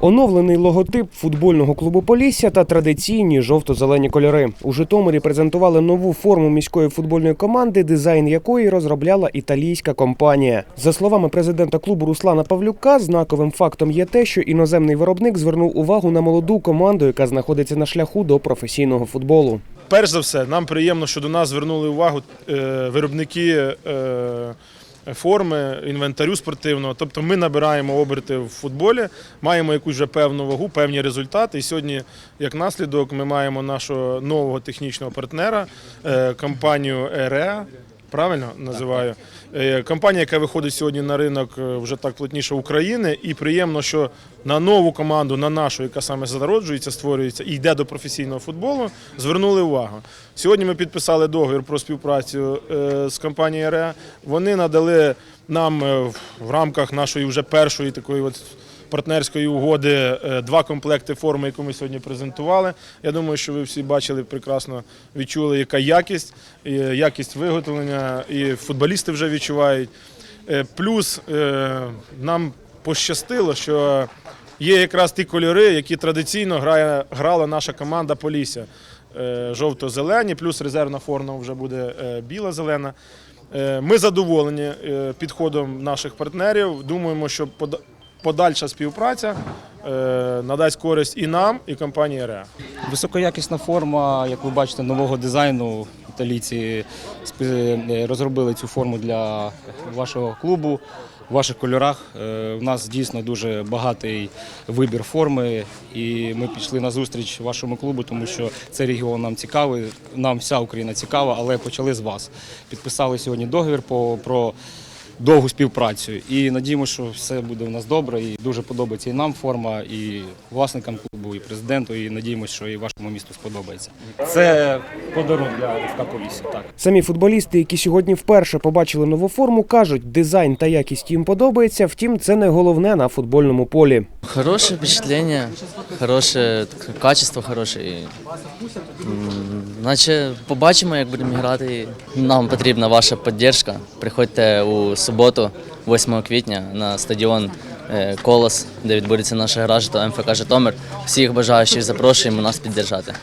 Оновлений логотип футбольного клубу Полісся та традиційні жовто-зелені кольори. У Житомирі презентували нову форму міської футбольної команди, дизайн якої розробляла італійська компанія. За словами президента клубу Руслана Павлюка, знаковим фактом є те, що іноземний виробник звернув увагу на молоду команду, яка знаходиться на шляху до професійного футболу. Перш за все, нам приємно, що до нас звернули увагу е, виробники е, форми, інвентарю спортивного. Тобто ми набираємо оберти в футболі, маємо якусь вже певну вагу, певні результати. І сьогодні, як наслідок, ми маємо нашого нового технічного партнера, е, компанію ЕРЕА. Правильно називаю Е, компанія, яка виходить сьогодні на ринок е, вже так плотніше України, і приємно, що на нову команду, на нашу, яка саме зароджується, створюється і йде до професійного футболу, звернули увагу. Сьогодні ми підписали договір про співпрацю е, з компанією РЕА. Вони надали нам в рамках нашої вже першої такої от партнерської угоди е, два комплекти форми, яку ми сьогодні презентували. Я думаю, що ви всі бачили прекрасно, відчули, яка якість, якість виготовлення, і футболісти вже відчувають. Е, Плюс е, нам пощастило, що є якраз ті кольори, які традиційно грає, грала наша команда Полісся. Е, Жовто-зелені, плюс резервна форма вже буде е, біла-зелена. Е, Ми задоволені е, підходом наших партнерів. Думаємо, що подальша співпраця е, надасть користь і нам, і компанії РЕА. Високоякісна форма, як ви бачите, нового дизайну. Італійці е, розробили цю форму для вашого клубу в ваших кольорах. Е, У нас дійсно дуже багатий вибір форми, і ми пішли на зустріч вашому клубу, тому що цей регіон нам цікавий. Нам вся Україна цікава, але почали з вас. Підписали сьогодні договір по про. Довгу співпрацю і надіємося, що все буде у нас добре. І дуже подобається і нам форма, і власникам клубу, і президенту. І надіємося, що і вашому місту сподобається. Це подарунок для ФК Полісся. Так. Самі футболісти, які сьогодні вперше побачили нову форму, кажуть, дизайн та якість їм подобається. Втім, це не головне на футбольному полі. Хорошее впечатление, хороше качество хороше. І, наче побачимо, як будемо грати. Нам потрібна ваша підтримка. Приходьте у суботу, 8 квітня, на стадіон е, Колос, де відбудеться наша гра МФК Житомир. Всіх бажаючих запрошуємо нас підтримати.